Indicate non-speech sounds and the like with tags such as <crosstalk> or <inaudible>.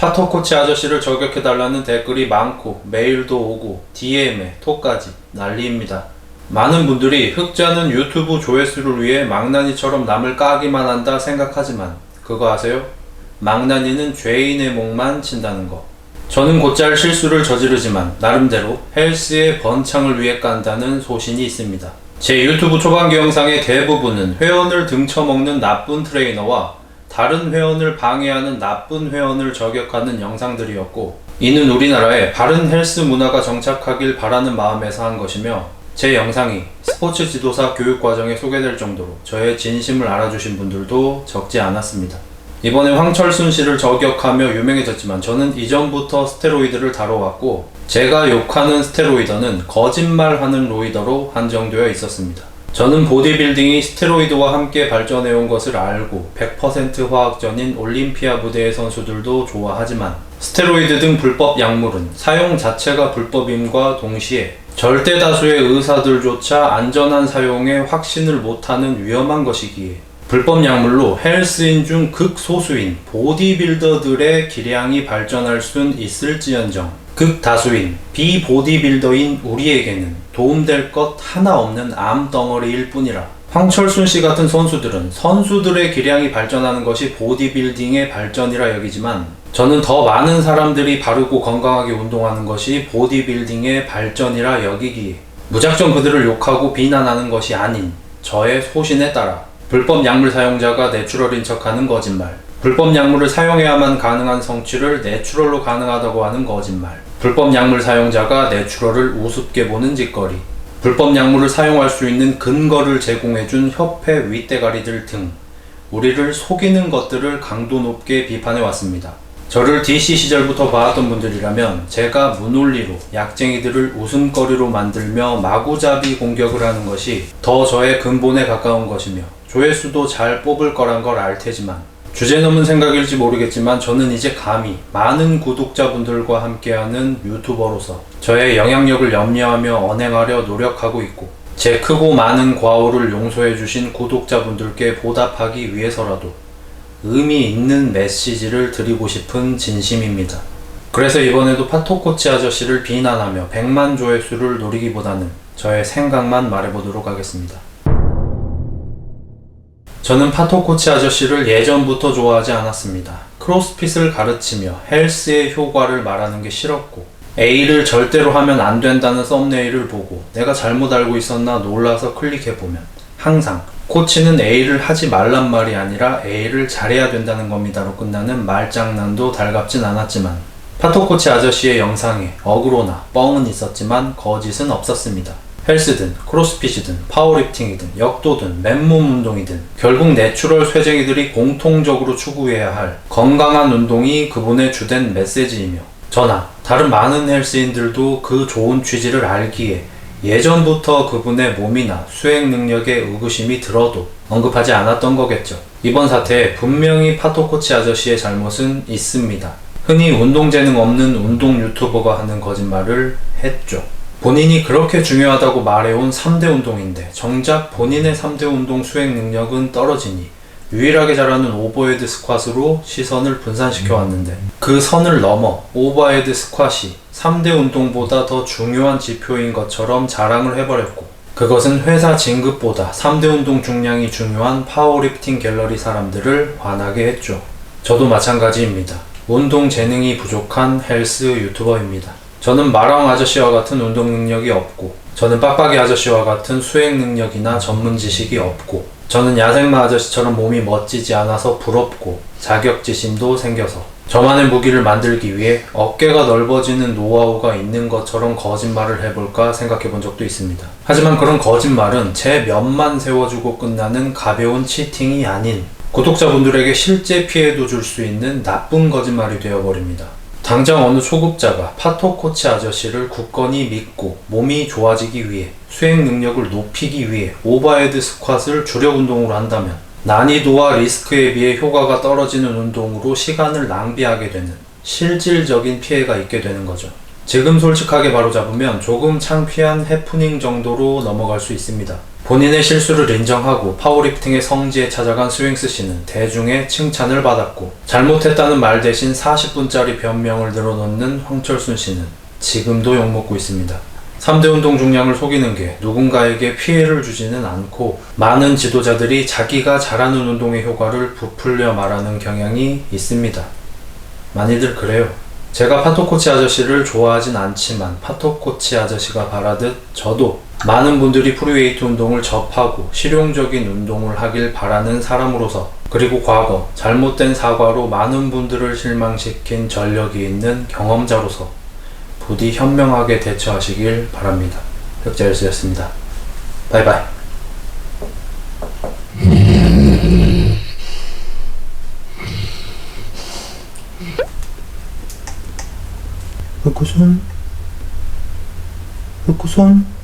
파토 코치 아저씨를 저격해달라는 댓글이 많고 메일도 오고 DM에 톡까지 난리입니다. 많은 분들이 흑자는 유튜브 조회수를 위해 망나니처럼 남을 까기만 한다 생각하지만 그거 아세요? 망나니는 죄인의 목만 친다는 거. 저는 곧잘 실수를 저지르지만 나름대로 헬스의 번창을 위해 깐다는 소신이 있습니다. 제 유튜브 초반기 영상의 대부분은 회원을 등쳐먹는 나쁜 트레이너와 다른 회원을 방해하는 나쁜 회원을 저격하는 영상들이었고 이는 우리나라에 바른 헬스 문화가 정착하길 바라는 마음에서 한 것이며 제 영상이 스포츠 지도사 교육 과정에 소개될 정도로 저의 진심을 알아주신 분들도 적지 않았습니다. 이번에 황철순 씨를 저격하며 유명해졌지만 저는 이전부터 스테로이드를 다뤄왔고 제가 욕하는 스테로이더는 거짓말하는 로이더로 한정되어 있었습니다. 저는 보디빌딩이 스테로이드와 함께 발전해온 것을 알고 100% 화학전인 올림피아 무대의 선수들도 좋아하지만 스테로이드 등 불법 약물은 사용 자체가 불법임과 동시에 절대 다수의 의사들조차 안전한 사용에 확신을 못하는 위험한 것이기에 불법 약물로 헬스인 중 극소수인 보디빌더들의 기량이 발전할 순 있을지언정 극다수인 비보디빌더인 우리에게는 도움될 것 하나 없는 암 덩어리일 뿐이라. 황철순 씨 같은 선수들은 선수들의 기량이 발전하는 것이 보디빌딩의 발전이라 여기지만 저는 더 많은 사람들이 바르고 건강하게 운동하는 것이 보디빌딩의 발전이라 여기기에 무작정 그들을 욕하고 비난하는 것이 아닌 저의 소신에 따라 불법 약물 사용자가 내추럴인 척하는 거짓말 불법 약물을 사용해야만 가능한 성취를 내추럴로 가능하다고 하는 거짓말 불법 약물 사용자가 내추럴을 우습게 보는 짓거리 불법 약물을 사용할 수 있는 근거를 제공해준 협회 윗대가리들 등 우리를 속이는 것들을 강도 높게 비판해 왔습니다. 저를 DC 시절부터 봐왔던 분들이라면 제가 무논리로 약쟁이들을 웃음거리로 만들며 마구잡이 공격을 하는 것이 더 저의 근본에 가까운 것이며 조회수도 잘 뽑을 거란 걸 알 테지만 주제 넘은 생각일지 모르겠지만 저는 이제 감히 많은 구독자분들과 함께하는 유튜버로서 저의 영향력을 염려하며 언행하려 노력하고 있고 제 크고 많은 과오를 용서해 주신 구독자분들께 보답하기 위해서라도 의미 있는 메시지를 드리고 싶은 진심입니다. 그래서 이번에도 파토코치 아저씨를 비난하며 100만 조회수를 노리기보다는 저의 생각만 말해보도록 하겠습니다. 저는 파토 코치 아저씨를 예전부터 좋아하지 않았습니다. 크로스핏을 가르치며 헬스의 효과를 말하는 게 싫었고 A를 절대로 하면 안 된다는 썸네일을 보고 내가 잘못 알고 있었나 놀라서 클릭해보면 항상 코치는 A를 하지 말란 말이 아니라 A를 잘해야 된다는 겁니다로 끝나는 말장난도 달갑진 않았지만 파토코치 아저씨의 영상에 어그로나 뻥은 있었지만 거짓은 없었습니다. 헬스든 크로스핏이든 파워리프팅이든 역도든 맨몸 운동이든 결국 내추럴 쇠쟁이들이 공통적으로 추구해야 할 건강한 운동이 그분의 주된 메시지이며 저나 다른 많은 헬스인들도 그 좋은 취지를 알기에 예전부터 그분의 몸이나 수행 능력에 의구심이 들어도 언급하지 않았던 거겠죠. 이번 사태에 분명히 파토코치 아저씨의 잘못은 있습니다. 흔히 운동 재능 없는 운동 유튜버가 하는 거짓말을 했죠. 본인이 그렇게 중요하다고 말해온 3대 운동인데 정작 본인의 3대 운동 수행 능력은 떨어지니 유일하게 잘하는 오버헤드 스쿼트로 시선을 분산시켜 왔는데 그 선을 넘어 오버헤드 스쿼시 3대 운동보다 더 중요한 지표인 것처럼 자랑을 해버렸고 그것은 회사 진급보다 3대 운동 중량이 중요한 파워리프팅 갤러리 사람들을 화나게 했죠. 저도 마찬가지입니다. 운동 재능이 부족한 헬스 유튜버입니다. 저는 마랑 아저씨와 같은 운동 능력이 없고 저는 빡빡이 아저씨와 같은 수행 능력이나 전문 지식이 없고 저는 야생마 아저씨처럼 몸이 멋지지 않아서 부럽고 자격지심도 생겨서 저만의 무기를 만들기 위해 어깨가 넓어지는 노하우가 있는 것처럼 거짓말을 해볼까 생각해 본 적도 있습니다. 하지만 그런 거짓말은 제 면만 세워주고 끝나는 가벼운 치팅이 아닌 구독자분들에게 실제 피해도 줄 수 있는 나쁜 거짓말이 되어버립니다. 당장 어느 초급자가 파토 코치 아저씨를 굳건히 믿고 몸이 좋아지기 위해 수행 능력을 높이기 위해 오버헤드 스쿼트를 주력 운동으로 한다면 난이도와 리스크에 비해 효과가 떨어지는 운동으로 시간을 낭비하게 되는 실질적인 피해가 있게 되는 거죠. 지금 솔직하게 바로잡으면 조금 창피한 해프닝 정도로 넘어갈 수 있습니다. 본인의 실수를 인정하고 파워리프팅의 성지에 찾아간 스윙스 씨는 대중의 칭찬을 받았고 잘못했다는 말 대신 40분짜리 변명을 늘어놓는 황철순 씨는 지금도 욕먹고 있습니다. 3대 운동 중량을 속이는 게 누군가에게 피해를 주지는 않고 많은 지도자들이 자기가 잘하는 운동의 효과를 부풀려 말하는 경향이 있습니다. 많이들 그래요. 제가 파토코치 아저씨를 좋아하진 않지만 파토코치 아저씨가 바라듯 저도 많은 분들이 프리웨이트 운동을 접하고 실용적인 운동을 하길 바라는 사람으로서 그리고 과거 잘못된 사과로 많은 분들을 실망시킨 전력이 있는 경험자로서 부디 현명하게 대처하시길 바랍니다. 흑자일수였습니다. 바이바이. <laughs> 흑구손 흑구손